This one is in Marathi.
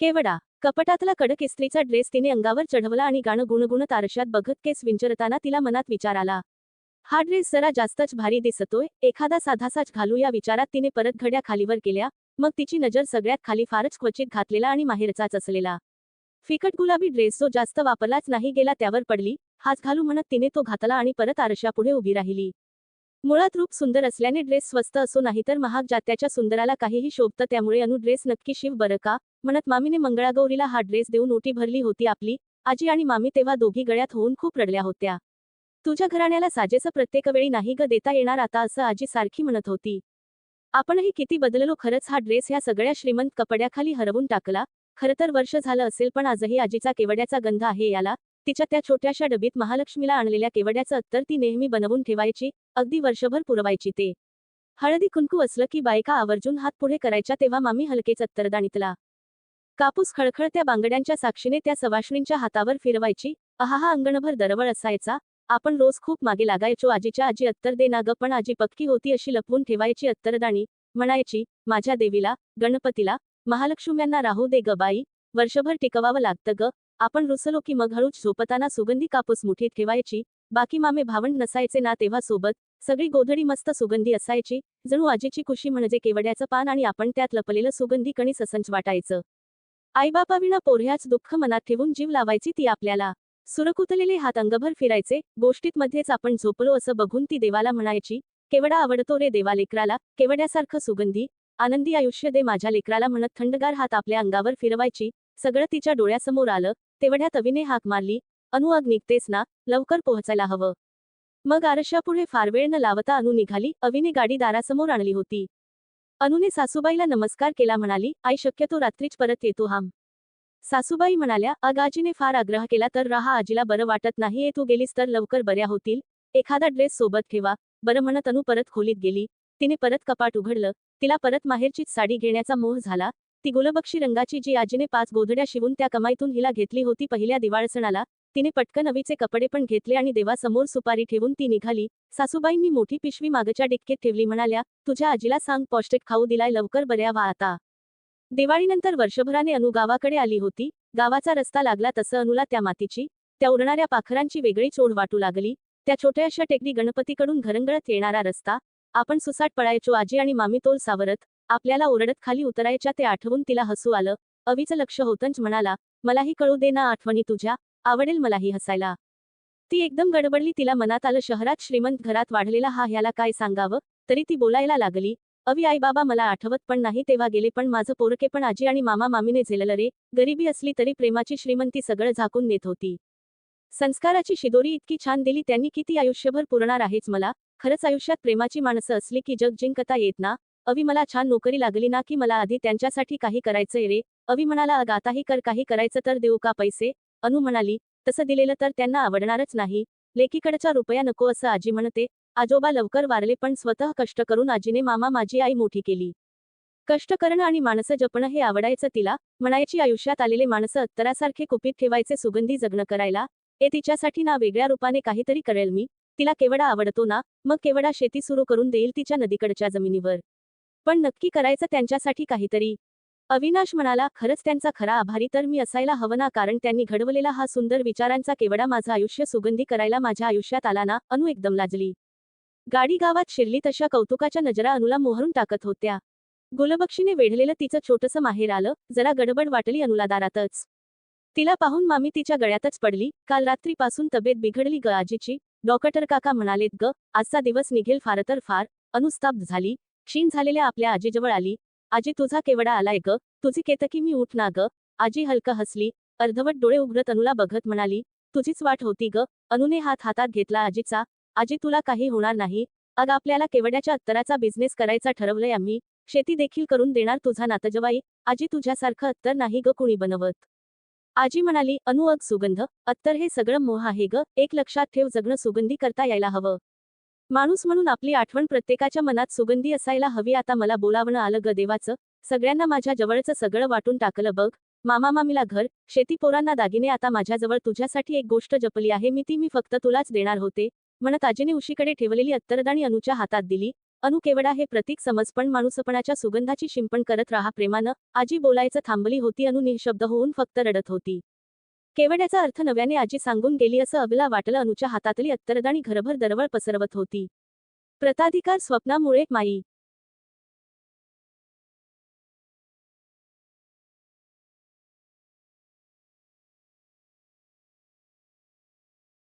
केवडा कपटातला कडक इस्त्रीचा ड्रेस तिने अंगावर चढवला आणि गाणं गुणगुणत आरशात बघत केस विंचरताना तिला मनात विचार आला. हा ड्रेस जरा जास्तच भारी दिसतोय एखादा साधासाच घालू या विचारात तिने परत घड्या खालीवर केल्या मग तिची नजर सगळ्यात खाली फारच क्वचित घातलेला आणि माहेरचाच असलेला. फिकट गुलाबी ड्रेस जो जास्त वापरलाच नाही गेला त्यावर पडली हाच घालू म्हणत तिने तो घातला आणि परत आरशापुढे उभी राहिली. मुळात रूप सुंदर असल्याने ड्रेस स्वस्त असो नाही तर महाग जात्याच्या सुंदराला काहीही शोभतं त्यामुळे अनु ड्रेस नक्की शिव बरं का? म्हणत मामीने मंगळागौरीला हा ड्रेस देऊन ओटी भरली होती आपली आजी आणि मामी तेव्हा दोघी गळ्यात होऊन खूप रडल्या होत्या. तुझ्या घराण्याला साजेसं प्रत्येक वेळी नाही ग देता येणार आता असं आजी सारखी म्हणत होती. आपणही किती बदललो खरंच हा ड्रेस ह्या सगळ्या श्रीमंत कपड्याखाली हरवून टाकला. खरं तर वर्ष झालं असेल पण आजही आजीचा केवड्याचा गंध आहे याला तिच्या त्या छोट्याशा डबीत महालक्ष्मीला आणलेल्या केवड्याचं अत्तर ती नेहमी बनवून ठेवायची अगदी वर्षभर पुरवायची ते. हळदी कुंकू असलं की बायका आवर्जून हात पुढे करायच्या तेव्हा मामी हलकेच अत्तरदाणीतला कापूस खळखळत्या बांगड्यांच्या साक्षीने त्या सवाष्णींच्या हातावर फिरवायची अहाहा अंगणभर दरवळ असायचा आपण रोज खूप मागे लागायचो आजीच्या आजी अत्तर दे ना ग पण आजी पक्की होती अशी लपवून ठेवायची अत्तरदाणी म्हणायची माझ्या देवीला गणपतीला महालक्ष्म्यांना राहू दे ग बाई वर्षभर टिकवावं लागतं ग आपण रुसलो की मग हळूच झोपताना सुगंधी कापूस मुठीत ठेवायची बाकी मामे भावंड नसायचे ना तेव्हा सोबत सगळी गोधडी मस्त सुगंधी असायची जणू आजीची कुशी म्हणजे केवड्याचं पान आणि आपण त्यात लपलेलं सुगंधी कणी ससंच वाटायचं. आईबापाविना पोऱ्याच दुःख मनात ठेवून जीव लावायची ती आपल्याला. सुरकुतलेले हात अंगभर फिरायचे गोष्टीत मध्येच आपण झोपलो असं बघून ती देवाला म्हणायची केवडा आवडतो रे देवा लेकराला केवड्यासारखं सुगंधी? आनंदी आयुष्य दे माझ्या लेकराला म्हणत थंडगार हात आपल्या अंगावर फिरवायची सगळं तिच्या डोळ्यासमोर आलं तेवढ्यात अविने हाक मारली. अनु अग निघतेस ना लवकर पोहोचायला हवं. मग आरशापुढे फार वेळ न लावता अनु निघाली. अविने गाडी दारासमोर आणली होती. अनुने सासूबाईला नमस्कार केला म्हणाली आई शक्यतो रात्रीच परत येतो हाम. सासूबाई म्हणाल्या अग आजीने फार आग्रह केला तर राहा आजीला बरं वाटत नाही. तू गेलीस तर लवकर बऱ्या होतील. एखादा ड्रेस सोबत ठेवा. बरं म्हणत अनु परत खोलीत गेली. तिने परत कपाट उघडलं. तिला परत माहेरचीच साडी घेण्याचा मोह झाला. ती गुलबक्षी रंगाची जी आजीने पाच गोधड्या शिवून त्या कमाईतून हिला घेतली होती पहिल्या दिवाळ सणाला तिने पटकन अवीचे कपडे पण घेतले आणि देवासमोर सुपारी ठेवून ती निघाली. सासूबाईंनी मोठी पिशवी मागच्या डिक्केत ठेवली म्हणाल्या तुझ्या आजीला सांग पौष्टिक खाऊ दिलाय लवकर बऱ्या व्हा आता. दिवाळीनंतर वर्षभराने अनु गावाकडे आली होती. गावाचा रस्ता लागला तसं अनुला त्या मातीची. त्या उडणाऱ्या पाखरांची वेगळी चोड वाटू लागली. त्या छोट्याशा टेकडी गणपतीकडून घरंगळत येणारा रस्ता. आपण सुसाट पळायचो आजी आणि मामी तोल सावरत आपल्याला ओरडत खाली उतरायच्या ते आठवून तिला हसू आलं. अवीचं लक्ष होतंच म्हणाला मलाही कळू दे ना आठवणी तुझ्या आवडेल मलाही हसायला. ती एकदम गडबडली तिला मनात आलं शहरात श्रीमंत घरात वाढलेला हा ह्याला काय सांगावं? तरी ती बोलायला लागली अवी आई बाबा मला आठवत पण नाही तेव्हा गेले पण माझं पोरके पण आजी आणि मामा मामीने झेललं रे गरिबी असली तरी प्रेमाची श्रीमंती सगळं झाकून नेत होती. संस्काराची शिदोरी इतकी छान दिली त्यांनी किती आयुष्यभर पुरणार आहेच मला खरंच आयुष्यात प्रेमाची माणसं असली की जग जिंकता येत ना अवी मला छान नोकरी लागली ना की मला आधी त्यांच्यासाठी काही करायचंय रे. अवी म्हणाला अग आताही कर काही करायचं तर देऊ का पैसे? अनु म्हणाली तसं दिलेलं तर त्यांना आवडणारच नाही. लेकीकडच्या रुपया नको असं आजी म्हणते. आजोबा लवकर वारले पण स्वतः कष्ट करून आजीने मामा माझी आई मोठी केली. कष्ट करणं आणि माणसं जपणं हे आवडायचं तिला. म्हणायची आयुष्यात आलेले माणसं अत्तरासारखे कुपीत ठेवायचे सुगंधी जगणं करायला. हे तिच्यासाठी ना वेगळ्या रूपाने काहीतरी करेल मी. तिला केवडा आवडतो ना? मग केवडा शेती सुरू करून देईल तिच्या नदीकडच्या जमिनीवर. पण नक्की करायचं त्यांच्यासाठी काहीतरी. अविनाश म्हणाला खरंच त्यांचा खरा आभारी तर मी असायला हवं ना कारण त्यांनी घडवलेला हा सुंदर विचारांचा केवडा माझं आयुष्य सुगंधी करायला माझ्या आयुष्यात आला ना अनु एकदम लाजली. गाडी गावात शिरली तशा कौतुकाच्या नजरा अनुला मोहरून टाकत होत्या. गुलबक्षीने वेढलेलं तिचं छोटसं माहेर आलं जरा गडबड वाटली अनुला दारातच. तिला पाहून मामी तिच्या गळ्यातच पडली काल रात्रीपासून तब्येत बिघडली ग आजीची डॉक्टर काका म्हणालेत ग आजचा दिवस निघेल फार तर फार अनुस्ताब्ध झाली क्षीण झालेल्या आपल्या आजीजवळ आली. आजी तुझा केवडा आलाय ग. तुझी केतकी मी उठ ना ग. आजी हलकं हसली. अर्धवट डोळे उघडत अनुला बघत म्हणाली तुझीच वाट होती ग. अनुने हात हातात घेतला आजीचा. आजी तुला काही होणार नाही. अग आपल्याला केवड्याच्या अत्तराचा बिझनेस करायचा ठरवलंय आम्ही. शेती देखील करून देणार तुझा नातजवाई. आजी तुझ्यासारखं अत्तर नाही ग कुणी बनवत. आजी म्हणाली अनु अग सुगंध. अत्तर हे सगळं मोह आहे ग. एक लक्षात ठेव जगणं सुगंधी करता यायला हवं. माणूस म्हणून आपली आठवण प्रत्येकाच्या मनात सुगंधी असायला हवी. आता मला बोलावणं आलं ग देवाचं. सगळ्यांना माझ्या जवळचं सगळं वाटून टाकलं बघ. मामा मामीला घर शेती पोरांना दागिने. आता माझ्याजवळ तुझ्यासाठी एक गोष्ट जपली आहे. मी ती मी फक्त तुलाच देणार होते. म्हणत आजीने उशीकडे ठेवलेली अत्तरदाणी अनुच्या हातात दिली. अनु केवडा हे प्रतीक समज पण माणूसपणाच्या सुगंधाची शिंपण करत राहा प्रेमानं. आजी बोलायचं थांबली होती. अनु निशब्द होऊन फक्त रडत होती. केवड्याचा अर्थ नव्याने आजी सांगून गेली असं अबला वाटलं अनुच्या हातातली अत्तरदाणी घरभर दरवळ पसरवत होती. प्रताधिकार स्वप्नामुळे माई